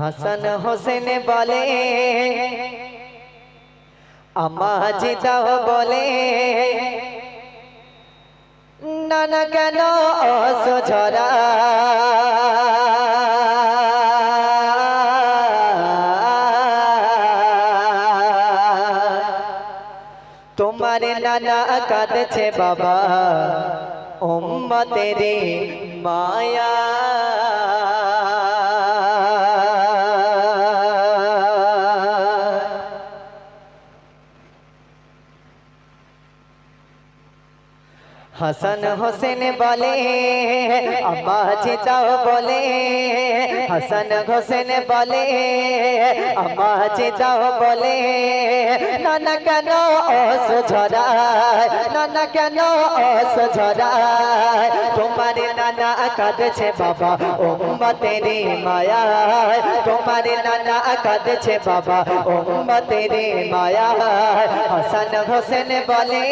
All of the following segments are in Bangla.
হাসান হোসেন বলে আমা জিদাও বলে, নানা কেন অসঝরা তোমার নানা কাঁদছে বাবা, উম্মতের মায়া। হাসান হোসেন বলে আম্মা চিতাও বলে হাসান হোসেন বলে আম্মা চিতাও বলে নানা কেন অস ঝরায় নানা কেন অস ঝরায় তোমার নানা কাঁদছে বাবা উম্মতের মায়া তোমার নানা কাঁদছে বাবা উম্মতের মায়া। হাসান হোসেন বলে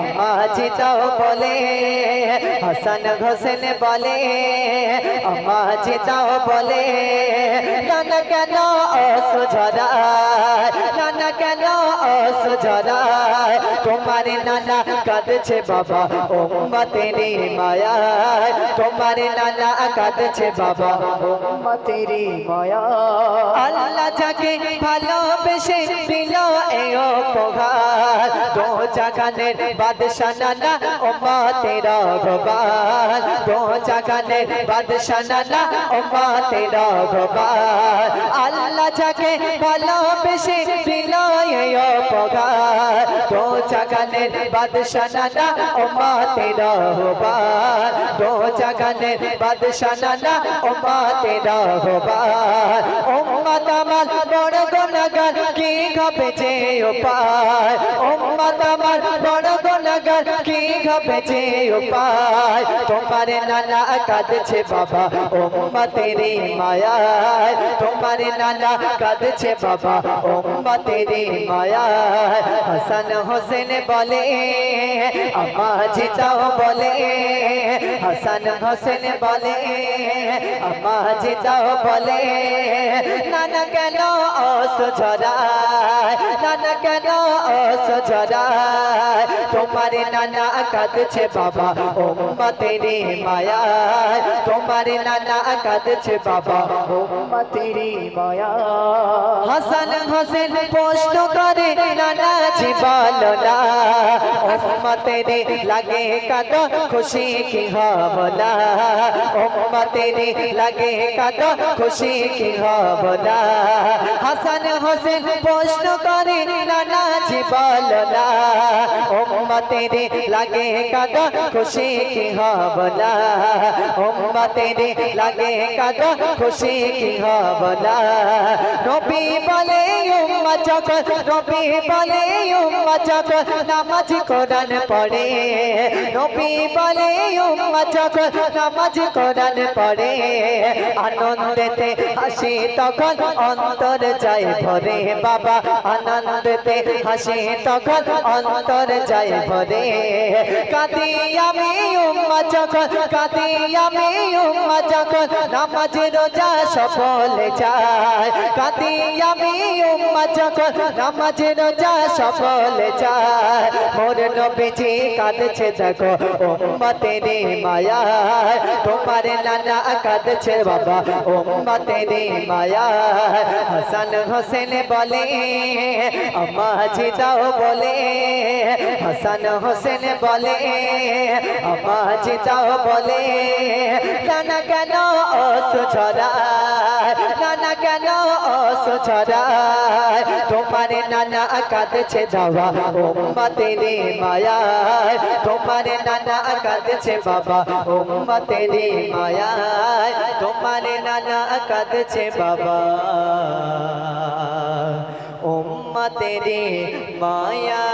আম্মা জিতাও বলে হাসান হোসেন বলে, আম্মা জিতাও বলে, নানা কেন অস ঝরায় নানা কেন অস ঝরায় তোমার নানা কাঁদছে বাবা উম্মতের মায়া তোমার নানা কাঁদছে বাবা উম্মতের মায়া আল্লাহ যাকে ভালোবেসে দিল এই উপহার জাগানের বাদশা নানা উম্মতের ভগবান। দো জাগানের বাদশা নানা উম্মতের ভগবান। আল্লাহ যাকে ভালোবেসে এই উপহার দো জাগানের বাদশা নানা উম্মতের ভগবান। দো জাগানের বাদশা নানা উম্মতের ভগবান। উম্মত আমার বড় গুণগান কি হবে যে উপায়? উম্মত আমার বড় গুণগান কি হবে যে উপায়? তোমার নানা কাঁদছে বাবা, উম্মতের মায়ায়। তোমার নানা কাঁদছে বাবা, উম্মতের মায়ায়। হাসান হোসেন বলে, আম্মা জিতাও বলে। হাসান হোসেন বলে, আম্মা জিতাও বলে। নানা কেন অস ঝরায় নানা কেন অস ঝরায় তোমার নানা কাঁদছে বাবা ও উম্মতের মায়ায়। তোমার নানা কাঁদছে বাবা ও উম্মতের মায়া হাসান হোসেন পোস্ট করে, নানা জীবন না উম্মতের লাগে কত খুশি কি হবনা উম্মতের লাগে কত খুশি কি হবনা হাসান হোসেন প্রশ্ন করে, নানা জীবন না উম্মতের লাগে কত খুশি কি হবনা উম্মতের লাগে কত খুশি কি হবনা নবী বলে, উম্মা যখন নবী বলে, উম্মা যখন নামাজ কোরআন পড়ে। নবী বলে, উম্মা যখন নামাজ কোরআন পড়ে। আনন্দেতে হাসি তখন অন্তর যায় ভরে। বাবা, আনন্দেতে হাসি তখন অন্তর যাই ভরে। কাঁদি আমি উম্মা যখন কাঁদি আমি উম্মা যখন নামাজ রোজা সফল যায় কাঁদি আমি উম্মা যখন নামাজ রোজা সফল যায় মোর নবীজি কাঁদছে দেখো উম্মতের মায়া তোমার নানা কাঁদছে বাবা উম্মতের মায়া হাসান হোসেন বলে, আম্মা জিদাও বলে হাসান হোসেন বলে জিদাও বলে, নানা কেন অস ছড়ায়, নানা কেন অস ছড়ায়, তোমার নানা কাঁদছে যাওয়া উম্মতের মায়ায়, তোমার নানা কাঁদছে বাবা উম্মতের মায়ায়, তোমার নানা কাঁদছে বাবা উম্মতের মায়া